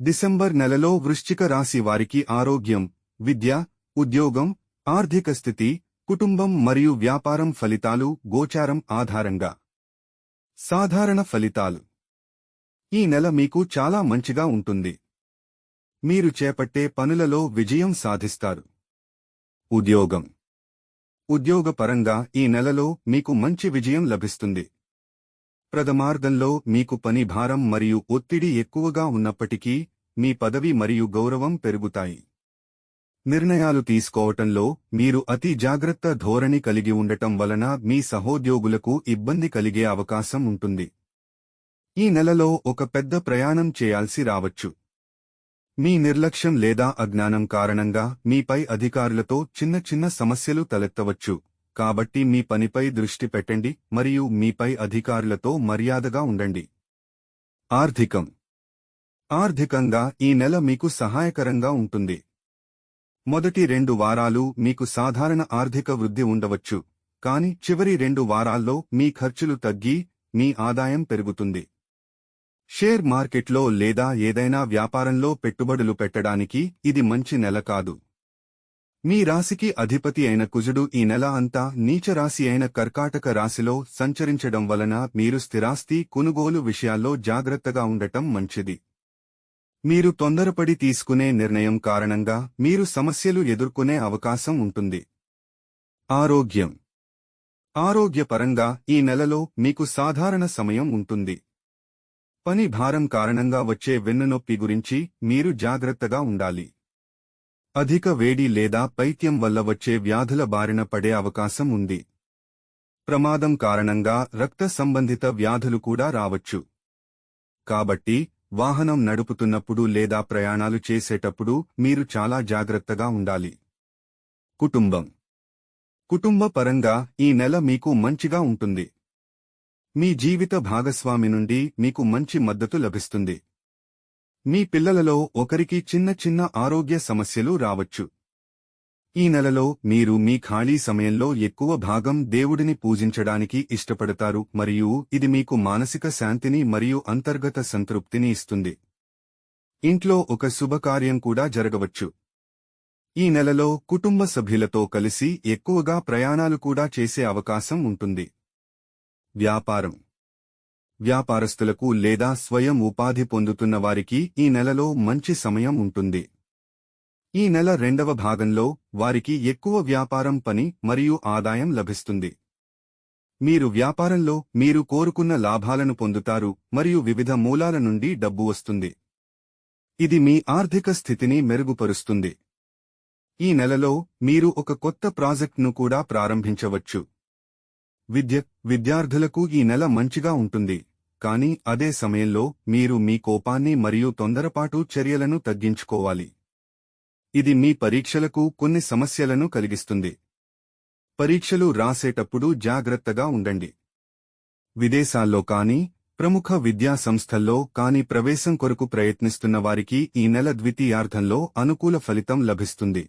December నెలలో వృశ్చిక రాశి వారికి ఆరోగ్యం విద్య ఉద్యోగం ఆర్థిక స్థితి కుటుంబం మరియు వ్యాపారం ఫలితాలు గోచారం ఆధారంగా. సాధారణ ఫలితాలు. ఈ నెల మీకు చాలా మంచిగా ఉంటుంది. మీరు చేపట్టే పనులలో విజయం సాధిస్తారు. ఉద్యోగం. ఉద్యోగపరంగా ఈ నెలలో మీకు మంచి విజయం లభిస్తుంది. ప్రథమార్ధంలో మీకు పని భారం మరియు ఒత్తిడి ఎక్కువగా ఉన్నప్పటికీ మీ పదవి మరియు గౌరవం పెరుగుతాయి. నిర్ణయాలు తీసుకోవటంలో మీరు అతి జాగ్రత్త ధోరణి కలిగి ఉండటం వలన మీ సహోద్యోగులకు ఇబ్బంది కలిగే అవకాశం ఉంటుంది. ఈ నెలలో ఒక పెద్ద ప్రయాణం చేయాల్సి రావచ్చు. మీ నిర్లక్ష్యం లేదా అజ్ఞానం కారణంగా మీపై అధికారులతో చిన్న చిన్న సమస్యలు తలెత్తవచ్చు. కాబట్టి మీ పనిపై దృష్టి పెట్టండి మరియు మీపై అధికారులతో మర్యాదగా ఉండండి. ఆర్థికం. ఆర్థికంగా ఈ నెల మీకు సహాయకరంగా ఉంటుంది. మొదటి రెండు వారాలు మీకు సాధారణ ఆర్థిక వృద్ధి ఉండవచ్చు కాని చివరి రెండు వారాల్లో మీ ఖర్చులు తగ్గి మీ ఆదాయం పెరుగుతుంది. షేర్ మార్కెట్లో లేదా ఏదైనా వ్యాపారంలో పెట్టుబడులు పెట్టడానికి ఇది మంచి నెల కాదు. మీ రాశికి అధిపతి అయిన కుజుడు ఈ నెల అంతా నీచ రాశి అయిన కర్కాటక రాశిలో సంచరించడం వలన మీరు స్థిరాస్తి కొనుగోలు విషయాల్లో జాగ్రత్తగా ఉండటం మంచిది. మీరు తొందరపడి తీసుకునే నిర్ణయం కారణంగా మీరు సమస్యలు ఎదుర్కొనే అవకాశం ఉంటుంది. ఆరోగ్యం. ఆరోగ్యపరంగా ఈ నెలలో మీకు సాధారణ సమయం ఉంటుంది. పని భారం కారణంగా వచ్చే వెన్నునొప్పి గురించి మీరు జాగ్రత్తగా ఉండాలి. అధిక వేడి లేదా పైత్యం వల్ల వచ్చే వ్యాధుల బారిన పడే అవకాశం ఉంది. ప్రమాదం కారణంగా రక్త సంబంధిత వ్యాధులు కూడా రావచ్చు. కాబట్టి వాహనం నడుపుతున్నప్పుడు లేదా ప్రయాణాలు చేసేటప్పుడు మీరు చాలా జాగ్రత్తగా ఉండాలి. కుటుంబం. కుటుంబ పరంగా ఈ నెల మీకు మంచిగా ఉంటుంది. మీ జీవిత భాగస్వామి నుండి మీకు మంచి మద్దతు లభిస్తుంది. మీ పిల్లలలో ఒకరికి చిన్న చిన్న ఆరోగ్య సమస్యలు రావచ్చు. ఈ నెలలో మీరు మీ ఖాళీ సమయంలో ఎక్కువ భాగం దేవుడిని పూజించడానికి ఇష్టపడతారు మరియు ఇది మీకు మానసిక శాంతిని మరియు అంతర్గత సంతృప్తిని ఇస్తుంది. ఇంట్లో ఒక శుభకార్యం కూడా జరగవచ్చు. ఈ నెలలో కుటుంబ సభ్యులతో కలిసి ఎక్కువగా ప్రయాణాలు కూడా చేసే అవకాశం ఉంటుంది. వ్యాపారం వ్యాపారస్తులకు లేదా స్వయం ఉపాధి పొందుతున్న వారికి ఈ నెలలో మంచి సమయం ఉంటుంది. ఈ నెల రెండవ భాగంలో వారికి ఎక్కువ వ్యాపారం పని మరియు ఆదాయం లభిస్తుంది. మీరు వ్యాపారంలో మీరు కోరుకున్న లాభాలను పొందుతారు మరియు వివిధ మూలాల నుండి డబ్బు వస్తుంది. ఇది మీ ఆర్థిక స్థితిని మెరుగుపరుస్తుంది. ఈ నెలలో మీరు ఒక కొత్త ప్రాజెక్ట్ను కూడా ప్రారంభించవచ్చు. విద్య విద్యార్థులకు ఈ నెల మంచిగా ఉంటుంది. కానీ అదే సమయంలో మీరు మీ కోపాన్ని మరియు తొందరపాటు చర్యలను తగ్గించుకోవాలి. ఇది మీ పరీక్షలకు కొన్ని సమస్యలను కలిగిస్తుంది. పరీక్షలు రాసేటప్పుడు జాగ్రత్తగా ఉండండి. విదేశాల్లో కానీ ప్రముఖ విద్యా సంస్థల్లో కాని ప్రవేశం కొరకు ప్రయత్నిస్తున్న వారికి ఈ నెల ద్వితీయార్థంలో అనుకూల ఫలితం లభిస్తుంది.